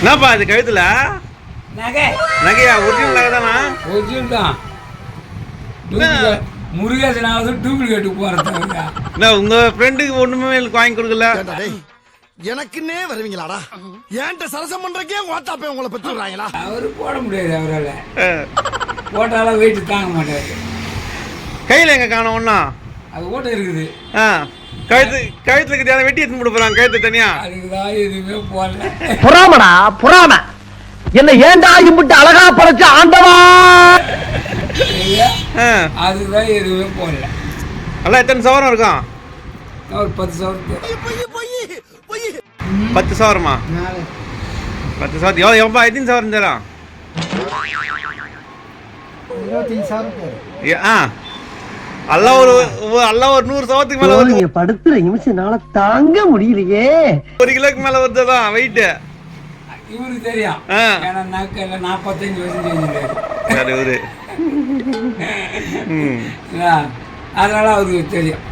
என்னப்பா இது கழுத்துல? நகை. நகையா? ஒரிஜினல் நகை தானா? ஒரிஜினல் தான். என்ன? முருகேசனாவது டூப்ளிகேட்டு போகிறதுங்க என்ன உங்க ஃப்ரெண்டுக்கு ஒண்ணுமே எனக்கு வாங்கி கொடுக்கல? எனக்குன்னே வருவீங்களாடா? ஏன்ட்ட சரசம் பண்றக்கே ஓட்டாப்பே உங்களை பெற்று விடுறாங்களா? அவர் போட முடியாது அவரால். போட்டாலும் வெயிட் தாங்க மாட்டார். கையில எங்க காணோம் ஒண்ணா? அது ஓட்டம் இருக்குது. ஆ கழுத்து கழுத்துல கிட்ட வெட்டி எடுத்து போட போறாங்க கழுத்து தனியா? அதுக்கு தான் எதுவுமே போடல. பொறாமடா பொறாம. என்ன ஏன்டா இம்புட்டு அழகா படைச்ச ஆண்டவா? சரியா? ஆ, அதுக்கு தான் எதுவுமே போடல. நல்லா எத்தனை சவரம் இருக்கும்? ஒரு பத்து சவரத்து பொய் பொய் பொய் பத்து சவரமா. பத்து சவரத்து எவ்வளோ எவ்வளோ எத்தனை சவரம் தரும் ஏ, ஆ. எல்லாம் ஒரு எல்லாம் ஒரு நூறு சவரத்துக்கு மேல வருது. படுத்துற நிமிஷம்னால தாங்க முடியலையே. ஒரு கிலோக்கு மேல வருது தான் வெயிட் இவருக்கு தெரியும். ஆ. ஏன்னா நாக்கில் நாற்பத்தஞ்சு வருஷம் சரி ம். அதனால அவருக்கு தெரியும்.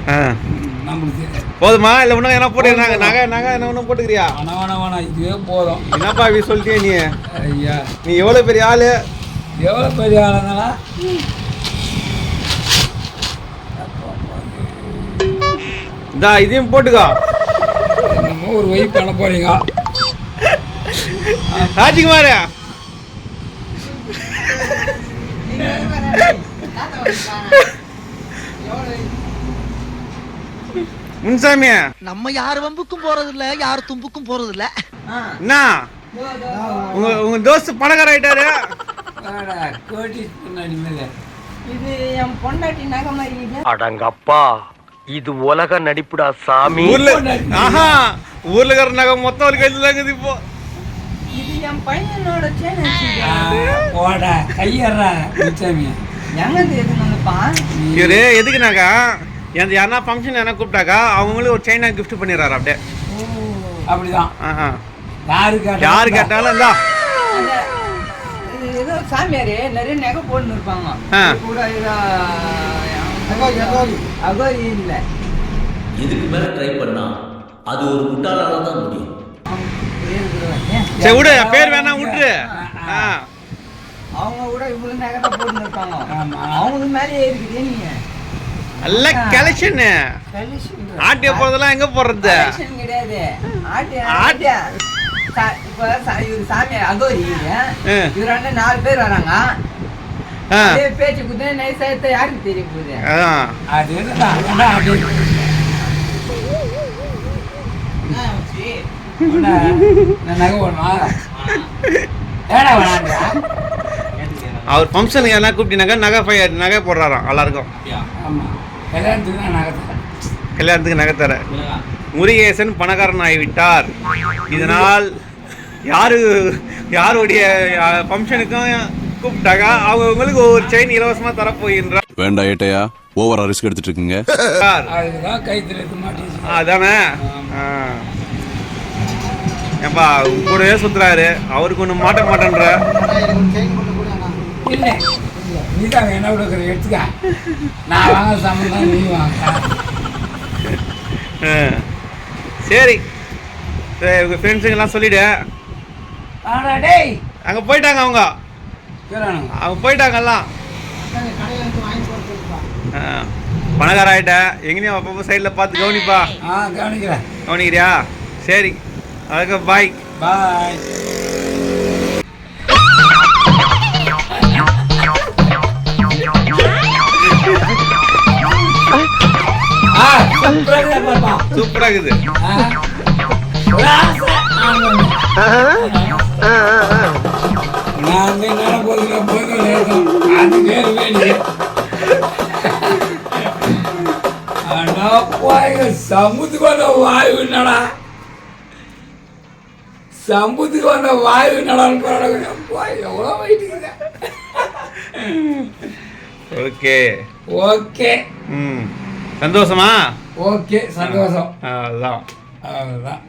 போதுமா? இல்லை இன்னும் என்ன போட்டுக்கிறாங்க நகை நகை என்ன ஒன்றும் போட்டுக்கிறியா? வேணாம் வேணாம் வேணாம் இதுவே போதும். என்னப்பா இப்படி சொல்லிட்டியே நீ? ஐயா. நீ எவ்வளோ பெரிய ஆளு? எவ்வளோ பெரிய ஆளுங்களா? இந்தா இதையும் போட்டுக்கோ. என்னமோ ஒரு வழி பண்ண போறீங்க. ராஜ்குமார். முன்சாமி நம்ம யார் வம்புக்கும் போறது இல்ல யார் தும்புக்கும் போறது இல்ல என்ன உங்க உங்க தோஸ்து பணக்கார ஆயிட்டாரு. கோட்டி இது என் பொண்டாட்டி நகை மாதிரி. அடங்கப்பா. இது உலக நடிப்புடா சாமி. ஊர்ல ஆஹா ஊர்ல இருக்கிற நகை மொத்தம் ஒரு கையில் இருக்குது இப்போ. இது என் பையனோட போடா கையறா தெரியுதுப்பா இவரு எதுக்குனாக்கா எந்த யாருன்னா ஃபங்க்ஷன் யாரா கூப்பிட்டாக்கா அவங்களும் ஒரு செயினா கிஃப்ட் பண்ணிடுறாரு அப்படியே. அப்படிதான். ஆஹா. யாரு கேட்டா யாரு கேட்டாலும் இந்தா. இது ஏதோ சாமியாரு நிறைய நகை போட்டுன்னு இருப்பாங்க. அகோரி இல்ல. இதுக்கு மேல ட்ரை பண்ணா அது ஒரு முட்டாளால தான் முடியும். சரி விடு பேர் வேணா விட்டுரு. ஆ அவங்க கூட இவ்வளவு இருப்பாங்க ஆமா. அவங்களுக்கு மேலேயே இருக்குது நீங்க. நல்ல கலெக்ஷன். ஆட்டிய போறதெல்லாம் எங்க போடுறது? Collection கிடையாது. ஆட்டு ஆட்டு. ஆட்டு சா- இப்ப சா- இவரு சாமியார் அகோரி. இவர் அண்ணன் நாலு பேர் வராங்க. பேச்சு நைஸா எடுத்தா யாருக்கு தெரிய போகுது அதான் அது? அவர் ஃபங்க்ஷனுக்கு எல்லாம் கூப்பிட்டீங்கன்னாக்கா நகை பைய நகை போடுறாராம் எல்லாருக்கும். கல்யாணத்துக்கு நகை தர முருகேசன் பணக்காரன் ஆகிவிட்டார் இதனால் யாரு யாருடைய ஃபங்க்ஷனுக்கும் கூப்பிட்டாக்கா அவங்களுக்கு ஒரு செயின் இலவசமா தரப்போகின்றார் வேண்டாம் ஏட்டையா? ஓவரா ரிஸ்க் எடுத்துட்டு இருக்கீங்க. அதுக்குதான் கைத்துல இருக்க மாட்டேங்குது. அதானே. ஏப்பா கூடவே சுத்துறாரு. அவருக்கு ஒன்றும் மாட்ட மாட்டேன்ற. இல்லை. நீதான் என்ன கொடுக்குற? எடுத்துக்க. நான் வாங்க சம்பந்தம் நீ வாங்க ஆ. சரி. சரி உங்க ஃப்ரெண்ட்ஸுங்கெல்லாம் சொல்லிடு. ஆடா டேய். அங்கே போயிட்டாங்க அவங்க. கேளானுங்க அவங்க போயிட்டாங்க எல்லாம் ஆ. பணக்கார ஆயிட்ட எங்கேயும் அப்பப்போ சைடில் பார்த்து கவனிப்பா. ஆ கவனிக்கிறேன் கவனிக்கிறியா? சரி. அதுக்கு பாய் பாய் சூப்பரா இருக்குது சூப்பராக இருக்குது. அது வேறு வேண்டிய ஆனா போய் சமுத்துக்கு வந்த வாயு என்னடா சமுத்துக்கு வந்த வாயு என்னடான்னு எவ்வளோ வெயிட்டுங்க ஓகே. ஓகே. ம். சந்தோஷமா? ஓகே சந்தோஷம். அதான். அவ்வளோதான்